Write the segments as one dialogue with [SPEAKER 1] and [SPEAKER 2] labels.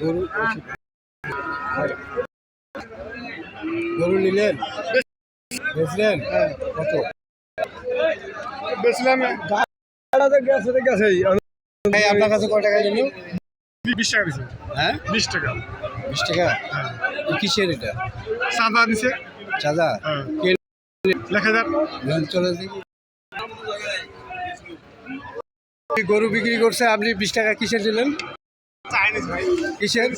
[SPEAKER 1] গরু গরু নিলেন? বেচলেন? কত?
[SPEAKER 2] বেচলাম। গেছে
[SPEAKER 1] আপনার কাছে কয় টাকা নিল?
[SPEAKER 2] বিশ টাকা
[SPEAKER 1] হ্যাঁ?
[SPEAKER 2] বিশ টাকা?
[SPEAKER 1] বিশ টাকা? এ কিসের এটা?
[SPEAKER 2] চাঁদা দিছে।
[SPEAKER 1] চাঁদা
[SPEAKER 2] হ্যাঁ। লেখা
[SPEAKER 1] চলে গরু বিক্রি করছে আপনি বিশ টাকা কিসের দিলেন? কিসের?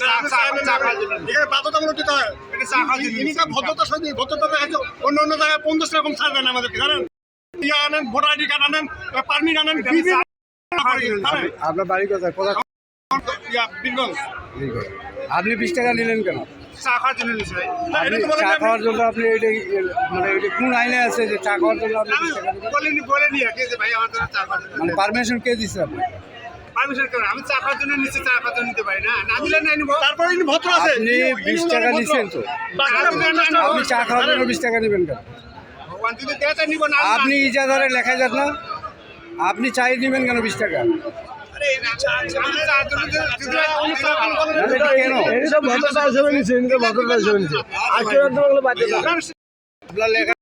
[SPEAKER 2] সঙ্গে ভদ্রতা অন্য অন্য জায়গায় পঞ্চাশ রকম ছাড় দেন আমাদেরকে জানেন? ইয়ে আনেন ভোটার আইডি কার্ড আনেন পারমিট আনেন
[SPEAKER 1] আপনার বাড়ি কোথায়? কোথায়? আপনি বিশ টাকা নিলেন কেন?
[SPEAKER 2] চা খাওয়ার জন্য নিছে ভাই। না,
[SPEAKER 1] আপনি
[SPEAKER 2] এটা তো বলেন
[SPEAKER 1] চা খাওয়ার জন্য আপনি এটা মানে এটা কোন আইনে আছে যে চা খাওয়ার জন্য আপনি?
[SPEAKER 2] বলিনি বলেনি যে ভাই আমার জন্য চা খাওয়ার
[SPEAKER 1] মানে পারমিশন কে দিচ্ছে আপনি?
[SPEAKER 2] পারমিশন আমি চা খাওয়ার জন্য নিচ্ছি চা খাওয়ার জন্য নিতে পারি না। না দিলে নাই নিবো। তারপরে ইনি ভদ্র আছে।
[SPEAKER 1] আপনি বিশ টাকা তো। আপনি চা খাওয়ার জন্য বিশ টাকা নেবেন কেন? আপনি ইজাধারে লেখা যান না। আপনি চাই নেবেন কেন বিশ টাকা? কেন
[SPEAKER 3] এটা ভদ্রতা হিসেবে নিচ্ছে এটা ভদ্রতা হিসেবে নিচ্ছে আশীর্বাদ বলে বাধ্য না
[SPEAKER 1] আপনার লেখা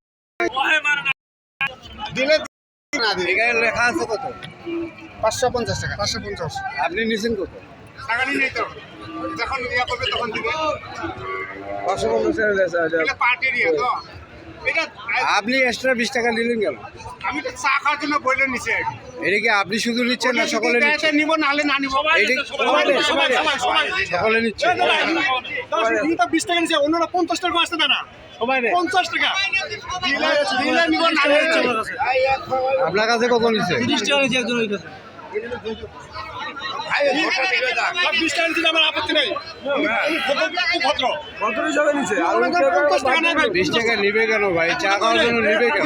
[SPEAKER 2] দিলে
[SPEAKER 1] এখানে লেখা আছে কত
[SPEAKER 2] পাঁচশো পঞ্চাশ টাকা। পাঁচশো পঞ্চাশ
[SPEAKER 1] আপনি নিছেন কত
[SPEAKER 2] টাকা। নিয়ে তো যখন ইয়া করবে তখন দিবে
[SPEAKER 3] পাঁচশো পঞ্চাশ টাকা। এটা
[SPEAKER 2] ইয়ে তো।
[SPEAKER 1] আপনি এক্সট্রা বিশ টাকা নিলেন কেন?
[SPEAKER 2] আমি তো চা খাওয়ার জন্য বইলে নিছি।
[SPEAKER 1] এটা কি আপনি শুধু নিচ্ছেন না সকলে
[SPEAKER 2] নিবো নাহলে না নিবো।
[SPEAKER 1] সকলে নিচ্ছেন
[SPEAKER 2] তুমি তো বিশ টাকা নিচ্ছে অন্যরা পঞ্চাশ টাকা আসতে না।
[SPEAKER 1] সবাই
[SPEAKER 2] পঞ্চাশ টাকা। দিলে দিলে নিবো না নিলে
[SPEAKER 1] আপনার কাছে কত নিচ্ছে
[SPEAKER 2] টাকা নিচ্ছে
[SPEAKER 1] বিশ টাকা নিবে। কেন ভাই? চা খাওয়ার জন্য নিবে কেন?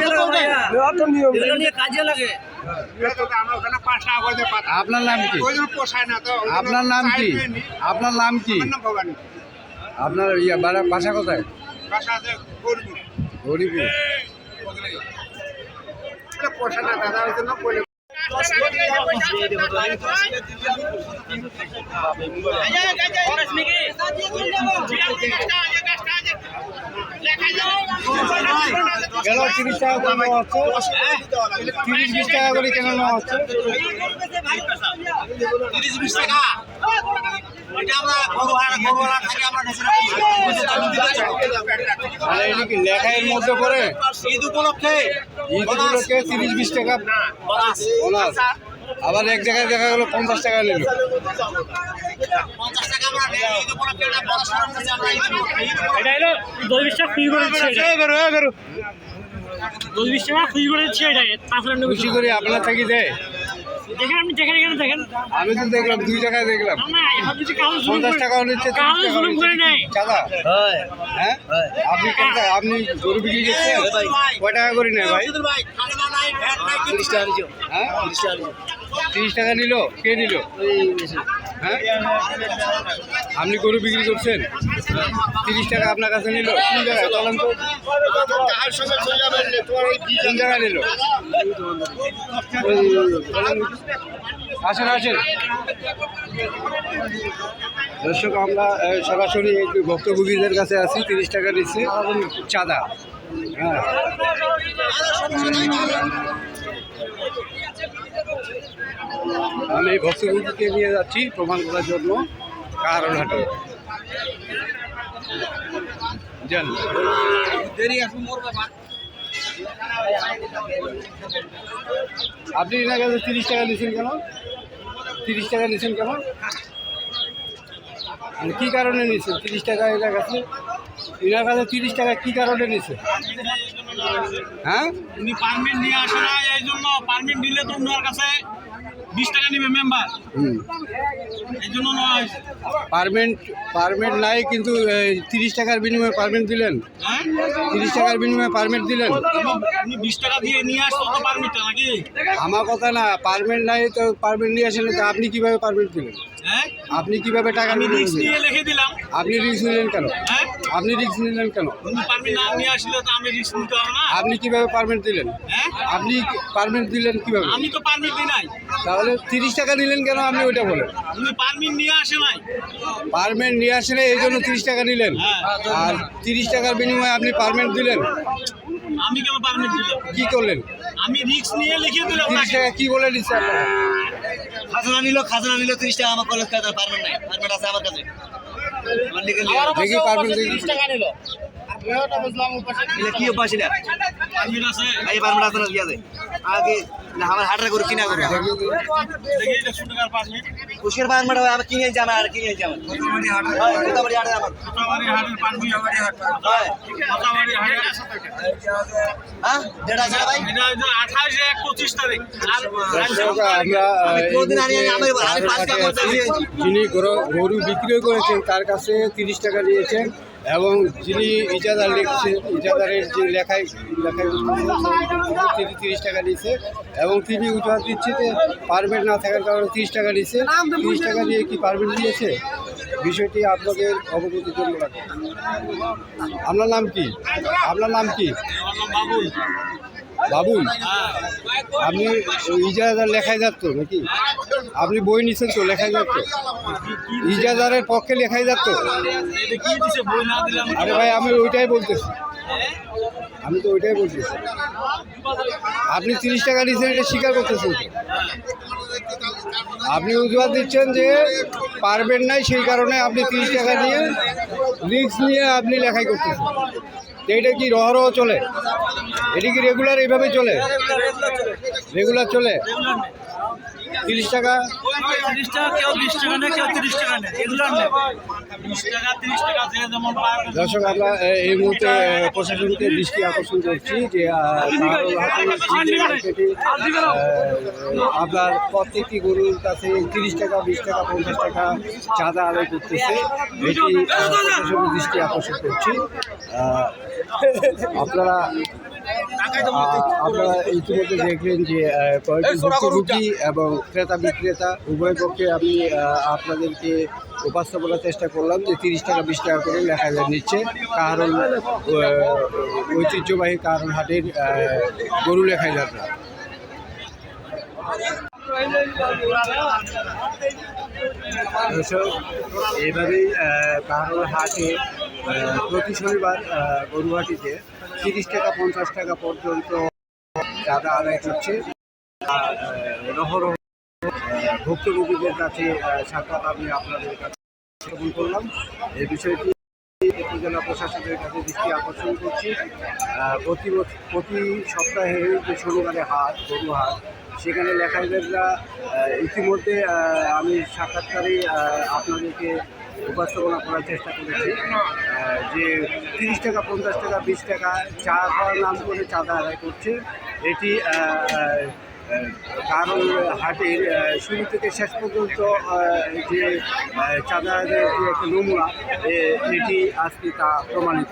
[SPEAKER 1] আপনার নাম কি? আপনার নাম কি? আপনার নাম কি?
[SPEAKER 2] আমার
[SPEAKER 1] আপনার ইয়া বাড়া- বাসা কোথায়? হরিপুর
[SPEAKER 2] পোষায় না দাদা ওই জন্য
[SPEAKER 1] গেল তিরিশ টাকা করে নেওয়া হচ্ছে তিরিশ বিশ টাকা করে কেন নেওয়া হচ্ছে মানে এটা কি লেখা মধ্যে পড়ে
[SPEAKER 2] ঈদ উপলক্ষে
[SPEAKER 1] উপলক্ষে তিরিশ বিশ টাকা বোনাস আবার এক জায়গায় দেখা গেলো পঞ্চাশ টাকা নিল। আপনার থাকি দেয়।
[SPEAKER 4] দেখেন আপনি দেখেন এখানে দেখেন।
[SPEAKER 1] আমি তো দেখলাম দুই টাকায় দেখলাম।
[SPEAKER 4] না
[SPEAKER 1] পঞ্চাশ টাকা নিচ্ছে চাঁদা? হ্যাঁ। আপনি আপনি গরু বিক্রি করছেন? কয় টাকা করে নেয় ভাই? হ্যাঁ? তিরিশ টাকা নিল। কে নিল? হ্যাঁ? আপনি গরু বিক্রি করছেন? তিরিশ টাকা আপনার কাছে নিল। কোন জায়গায় চলেন তো। কোন জায়গায় নিল। আসেন আসেন। দর্শক আমরা সরাসরি ভক্তভোগীদের কাছে আছি তিরিশ টাকা নিচ্ছে। চাঁদা। হ্যাঁ। আমি ভক্তভোগীকে নিয়ে যাচ্ছি প্রমাণ করার জন্য কারণহাটে। যান। আপনি এনার কাছে তিরিশ টাকা নিয়েছেন কেন? তিরিশ টাকা নিয়েছেন কেন? মানে কী কারণে নিয়েছেন তিরিশ টাকা এনার কাছে এনার কাছে তিরিশ টাকা কী কারণে নিয়েছেন হ্যাঁ?
[SPEAKER 4] উনি পারমিট নিয়ে আসে না এই জন্য পারমিট নিলে তো ওনার কাছে
[SPEAKER 2] বিশ টাকা নিবে মেম্বার এই জন্য নয়
[SPEAKER 1] পারমেন্ট পারমেন্ট নাই কিন্তু তিরিশ টাকার বিনিময়ে পারমেন্ট দিলেন।
[SPEAKER 2] হ্যাঁ?
[SPEAKER 1] তিরিশ টাকার বিনিময়ে পারমেন্ট দিলেন।
[SPEAKER 2] আপনি বিশ টাকা দিয়ে নিয়ে আসতো তো পারমিটটা নাকি?
[SPEAKER 1] আমার কথা না পারমেন্ট নাই তো পারমেন্ট নিয়ে আসেন তো আপনি কীভাবে পারমেন্ট দিলেন?
[SPEAKER 2] হ্যাঁ?
[SPEAKER 1] আপনি কীভাবে টাকা
[SPEAKER 2] রিক্স নিয়ে লিখে দিলাম।
[SPEAKER 1] আপনি রিস্ক নিলেন কেন?
[SPEAKER 2] হ্যাঁ?
[SPEAKER 1] আপনি রিস্ক নিলেন কেন?
[SPEAKER 2] পারমিট না নিয়ে আসলে তো আমি রিক্স নিতে হবে না।
[SPEAKER 1] আপনি কীভাবে পারমেন্ট দিলেন? আপনি পারমেন্ট দিলেন কীভাবে?
[SPEAKER 2] আমি তো পারমিট দিই নাই।
[SPEAKER 1] তাহলে তিরিশ টাকা নিলেন কেন আপনি ওইটা বলেন।
[SPEAKER 2] পারমিট নিয়ে আসে নাই।
[SPEAKER 1] পারমেন্ট নিয়ে আসলে এই জন্য তিরিশ টাকা নিলেন।
[SPEAKER 2] হ্যাঁ।
[SPEAKER 1] আর তিরিশ টাকার বিনিময়ে আপনি পারমেন্ট দিলেন।
[SPEAKER 2] আমি কেন পারমিট দিলাম?
[SPEAKER 1] কি করলেন?
[SPEAKER 2] আমি রিক্স নিয়ে লিখে দিলাম
[SPEAKER 1] তিরিশ টাকা কি বলে দিচ্ছে আপনারা
[SPEAKER 5] খাজনা নিল খাজনা নিল তিরিশ টাকা আমার কলেজ কাছে পারবেন নাই। পারবেন আছে আমার কাছে। নিয়ে
[SPEAKER 1] দেখি পারমেন্ট
[SPEAKER 5] কি অভ্যাস
[SPEAKER 2] পারমিট আছে।
[SPEAKER 5] এই পারবেন আছে না কি আছে? আগে না আমার হাটরা করে কিনা
[SPEAKER 2] পারমিট
[SPEAKER 5] কুশের পারবেন আমি কিনে যাবে আর কিনে যাবে হাটে। আমার। হয়। হ্যাঁ ভাই।
[SPEAKER 2] আঠাশে এক পঁচিশ তারিখ।
[SPEAKER 1] যিনি গরু গরু বিক্রি করেছেন তার কাছে তিরিশ টাকা নিয়েছেন এবং যিনি ইজাদার লিখছে ইজাদারের যে লেখায় লেখায় তিনি তিরিশ টাকা নিয়েছে এবং তিনি উৎপাদ দিচ্ছে যে পারমিট না থাকার কারণে তিরিশ টাকা নিয়েছে তিরিশ টাকা দিয়ে কি পারমিট নিয়েছে বিষয়টি আপনাদের অবগতির জন্য আপনার নাম কি? আপনার নাম কি?
[SPEAKER 2] বাবুল,
[SPEAKER 1] আপনি ইজাদার লেখাই যাচ্ছ নাকি? আপনি বই নিচ্ছেন তো লেখাই যাচ্ছ? ইজাদারের পক্ষে লেখাই যাচ্ছ? আরে ভাই, আমি ওইটাই বলতেছি। আমি তো ওইটাই বলতেছি। আপনি তিরিশ টাকা নিচ্ছেন এটা স্বীকার করতেছেন আপনি অজুহাত দিচ্ছেন যে পারবেন নাই, সেই কারণে আপনি তিরিশ টাকা নিয়ে রিক্স নিয়ে আপনি লেখাই করতেছেন। তো এটা কি রহরহ চলে? এটি কি রেগুলার এইভাবে চলে? রেগুলার চলে? তিরিশ টাকা?
[SPEAKER 2] তিরিশ টাকা কেউ বিশ টাকা নেয় কেউ তিরিশ টাকা নেয়। এগুলো
[SPEAKER 1] দর্শক আমরা এই মুহূর্তে প্রশাসনকে দৃষ্টি আকর্ষণ করছি যে আপনার প্রত্যেকটি গরুর কাছে তিরিশ টাকা বিশ টাকা পঞ্চাশ টাকা চাঁদা আদায় করতেছে। এটি প্রশাসনের দৃষ্টি আকর্ষণ করছি। আপনারা আপনারা ইতিমধ্যে দেখলেন যে ভুক্তভোগী এবং ক্রেতা বিক্রেতা উভয় পক্ষে আমি আপনাদেরকে উপস্থাপনার চেষ্টা করলাম যে তিরিশ টাকা বিশ টাকা করে লেখা যায় নিচ্ছে। কারণ ঐতিহ্যবাহী কারণ হাটের গরু লেখাই যাত্রা দর্শক এইভাবেই কারণ হাটে প্রতি শনিবার গরুহাটিতে তিরিশ টাকা, পঞ্চাশ টাকা পর্যন্ত চাঁদা আদায় করছে আর ভুক্তভোগীদের কাছে সাক্ষাৎ আমি আপনাদের কাছে উপস্থাপন করলাম। এই বিষয়টি উপজেলা প্রশাসনের কাছে দৃষ্টি আকর্ষণ করছি। প্রতি প্রতি সপ্তাহে যে শনিবারে হাট, গরু হাট, সেখানে লেখাইদাররা ইতিমধ্যে আমি সাক্ষাৎকারে আপনাদেরকে উপস্থাপনা করার চেষ্টা করেছি। যে তিরিশ টাকা, পঞ্চাশ টাকা, বিশ টাকা, চা খাওয়ার নাম করে চাঁদা আদায় করছে। এটি কারণ হাটের শুরু থেকে শেষ পর্যন্ত যে চাঁদা আদায়ের যে একটা নমুনা এটি আজকে তা প্রমাণিত।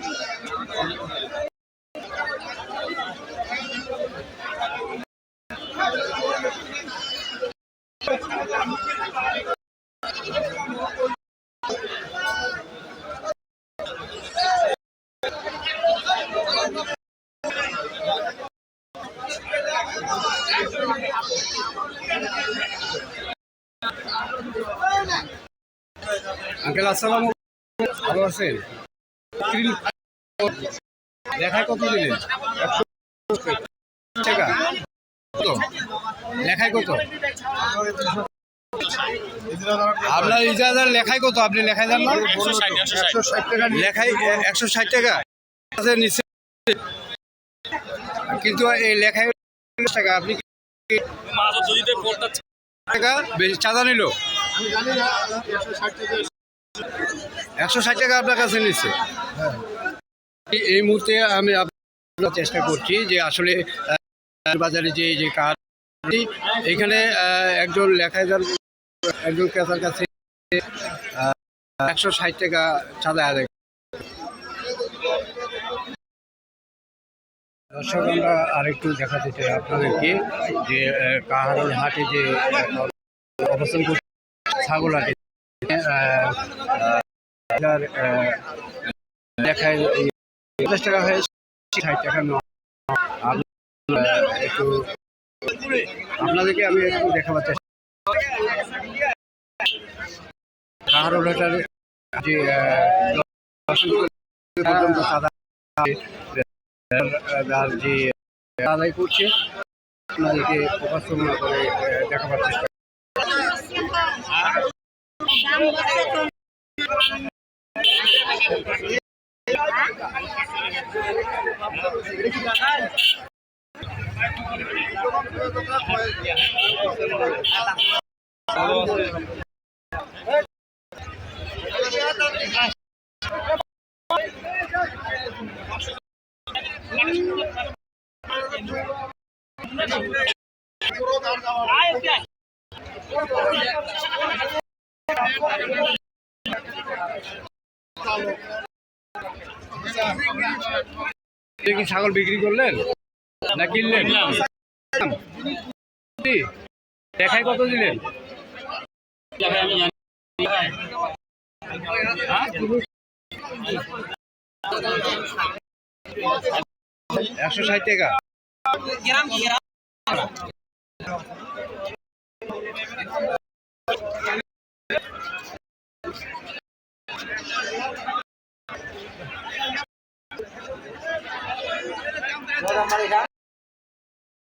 [SPEAKER 1] আঙ্কেল আসসালাম ভালো আছেন? লেখায় কত দিলেন? টাকা। লেখায় কত? আপনার ইজাজার লেখায় কত? আপনি লেখায় যান না? একশো ষাট টাকা লেখায় একশো ষাট টাকা। নিচে কিন্তু এই লেখায় টাকা আপনি টাকা বেশি চাঁদা নিল? একশো ষাট টাকা আপনার কাছে নিচ্ছে। এই- এই মুহূর্তে আমি আপনার চেষ্টা করছি যে আসলে বাজারে যে যে কার, এখানে একজন লেখাইদার, একজন ক্রেতার কাছে একশো ষাট টাকা চাঁদা আদায় দর্শক, আমরা আরেকটু দেখাতে চাই আপনাদেরকে যে কাহারোল হাটে যে, অবস্থান করছে, ছাগল হাটে। দেখায় পঞ্চাশ টাকা একটু আপনাদেরকে আমি একটু দেখাবার চেষ্টা যে আদায় করছে। আপনাদেরকে উপস্থাপনা করে দেখাবার চেষ্টা আপনি কি ছাগল বিক্রি করলেন? না কিনলেন? দেখায় কত দিলেন? একশো ষাট টাকা। Hola, Marija.